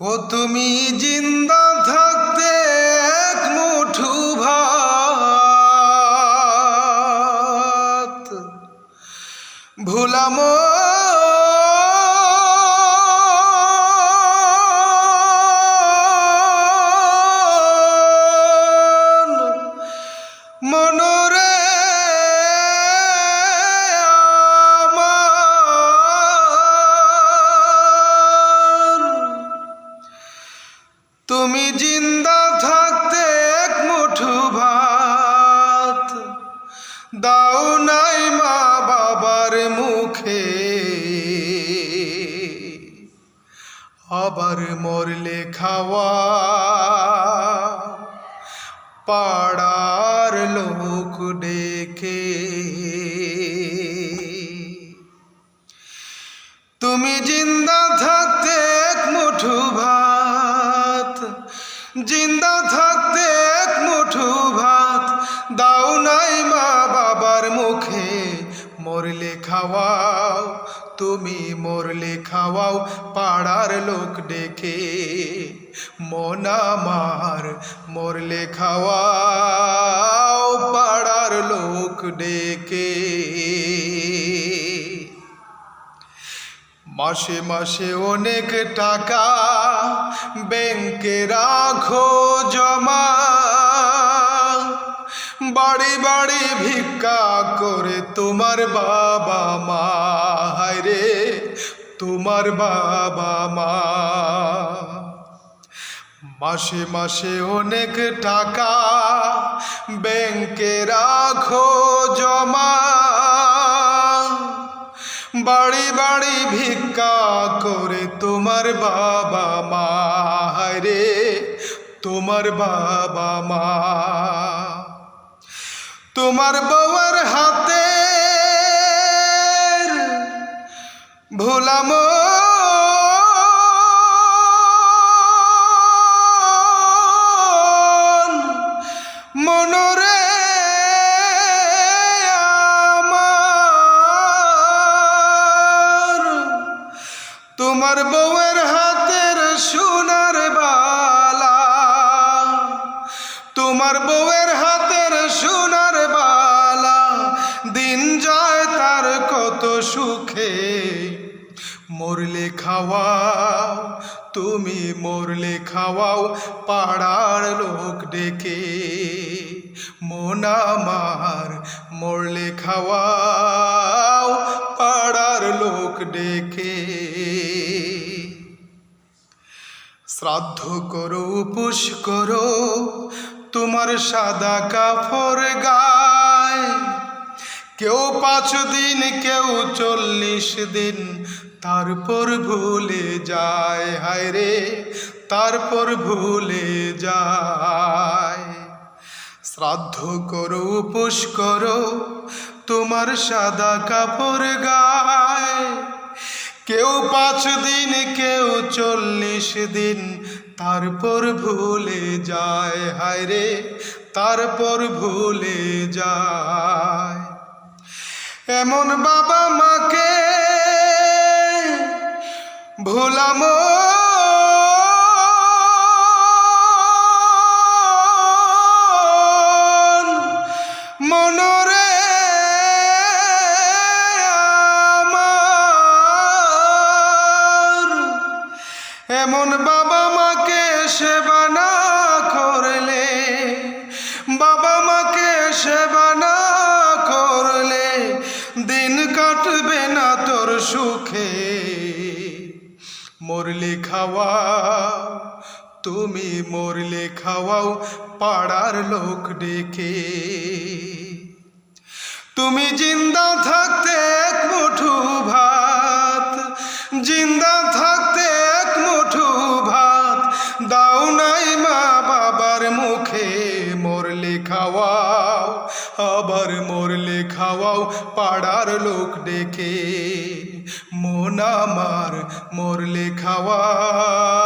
ও তুমি জিন্দা থাকতে এক মুঠু ভাত। ভুলামো তুমি জিন্দা থাকতে এক মুঠু ভাত। দাও নাই মা বাবার মুখে। আবার মরলে খাওয়া। পাড়ার লোক ডেকে। জিন্দা থাকতে এক মুঠু ভাত। দাও নাই মা বাবার মুখে, মরলে খাওয়াও, তুমি মরলে খাওয়াও, পাড়ার লোক ডেকে। মন আমার মরলে খাওয়াও, পাড়ার লোক ডেকে। মাসে মাসে অনেক টাকা ব্যাংকে বাড়ি ভিক্ষা করে তোমার বাবা মা। রে, তোমার বাবা মা। মাসে মাসে অনেক টাকা ব্যাংকে রাখো জমা। বাড়ি বাড়ি ভিক্ষা করে তোমার বাবা মা। রে, তোমার বাবা মা। তোমার বউয়ের হাতে ভোলামো। মনরে আমার। তোমার বউয়ের হাতের সোনার বালা। তোমার বউয়ের হাতের সোনার সুখে মরলে খাওয়াও, তুমি মরলে খাওয়াও, পাড়ার লোক ডেকে মন আমার মরলে খাওয়াও, পাড়ার লোক ডেকে। শ্রাদ্ধ করো উপোস করো, তোমার সাদা কাপড় গায়। কেউ পাঁচ দিন, কেউ চল্লিশ দিন। তারপর ভুলে যায়, হায় রে, তারপর ভুলে যায়। শ্রাদ্ধ করো, উপোস করো, তোমার সাদা কাপড় গায়। কেউ পাঁচ দিন, কেউ চল্লিশ দিন, তারপর ভুলে যায়, হায় রে, তারপর ভুলে যায়। এমন বাবা মাকে ভোলাম। এমন বাবা মাকে সেবা না করলে বাবা মাকে সেবা দিন কাটবে না তোর সুখে। মরলে খাওয়াও, তুমি মরলে খাওয়াও, পাড়ার লোক ডেকে। তুমি জিন্দা থাকতে এক মুঠু ভাত, জিন্দা থাকতে এক মুঠু ভাত, দাও নাই মা বাবার মুখে, মরলে খাওয়াও। আবার মরলে খাওয়াও পাড়ার লোক ডেকে। মন আমার মরলে খাওয়াও পাড়া